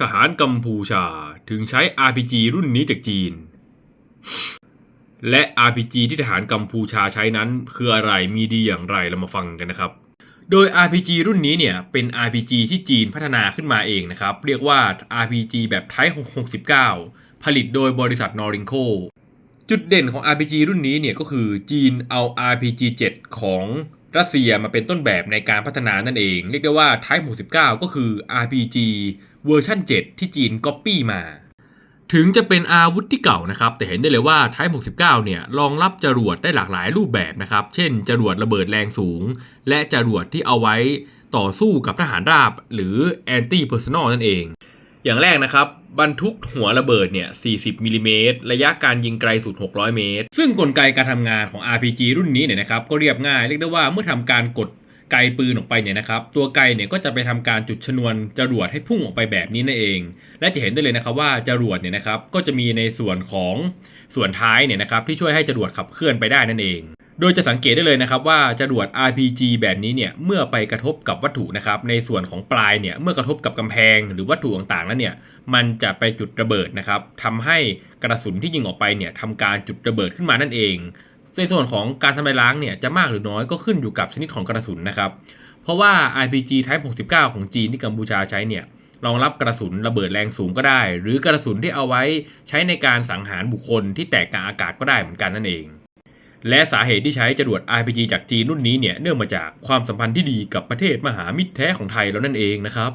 ทหารกัมพูชาถึงใช้ RPG รุ่นนี้จากจีน และ RPG ที่ทหารกัมพูชาใช้นั้น คืออะไรมีดีอย่างไรเรามาฟังกันนะครับ โดย RPG รุ่นนี้เนี่ยเป็น RPG ที่จีนพัฒนาขึ้นมาเองนะครับ เรียกว่า RPG แบบ Type 69 ผลิตโดยบริษัท Norinco จุดเด่นของ RPG รุ่นนี้เนี่ยก็คือจีนเอา RPG 7 ของ รัสเซียมาเป็นต้นแบบในการพัฒนานั่นเอง เรียกได้ว่า Type 69 ก็คือ RPG เวอร์ชัน7 ที่จีนก๊อปปี้มา ถึงจะเป็นอาวุธที่เก่านะครับ แต่เห็นได้เลยว่า Type 69 เนี่ยรองรับจรวดได้หลากหลายรูปแบบนะครับ เช่น จรวดระเบิดแรงสูง และจรวดที่เอาไว้ต่อสู้กับทหารราบ หรือ anti personnel นั่นเอง อย่างแรกนะครับบรรทุกหัวระเบิดเนี่ย 40มิลลิเมตรระยะการยิงไกลสุด 600 เมตร ซึ่งกลไกการทำงานของ RPG รุ่นนี้เนี่ยนะครับ ก็เรียบง่าย เรียกได้ว่าเมื่อทำการกดไกปืนออกไปเนี่ยนะครับ ตัวไกเนี่ยก็จะไปทำการจุดชนวนจรวดให้พุ่งออกไปแบบนี้นั่นเอง และจะเห็นได้เลยนะครับว่าจรวดเนี่ยนะครับก็จะมีในส่วนของส่วนท้ายเนี่ยนะครับที่ช่วยให้จรวดขับเคลื่อนไปได้นั่นเอง โดยจะสังเกตได้เลยนะครับว่าจรวด RPG แบบนี้เนี่ยเมื่อไปกระทบกับวัตถุนะครับในส่วนของปลายเนี่ยเมื่อกระทบกับกำแพงหรือวัตถุต่างๆแล้วเนี่ยมันจะไปจุดระเบิดนะครับทำให้กระสุนที่ยิงออกไปเนี่ยทำการจุดระเบิดขึ้นมานั่นเองในส่วนของการทำลายล้างเนี่ยจะมากหรือน้อยก็ขึ้นอยู่กับชนิดของกระสุนนะครับ เพราะว่า RPG Type 69 ของจีนที่กัมพูชาใช้เนี่ยรองรับกระสุนระเบิดแรงสูงก็ได้ หรือกระสุนที่เอาไว้ใช้ในการสังหารบุคคลที่แตกกลางอากาศก็ได้เหมือนกันนั่นเอง และสาเหตุที่ใช้จรวด RPG จากจีนรุ่นนี้เนี่ยเนื่องมาจากความสัมพันธ์ที่ดีกับประเทศมหามิตรแท้ของไทยแล้วนั่นเองนะครับ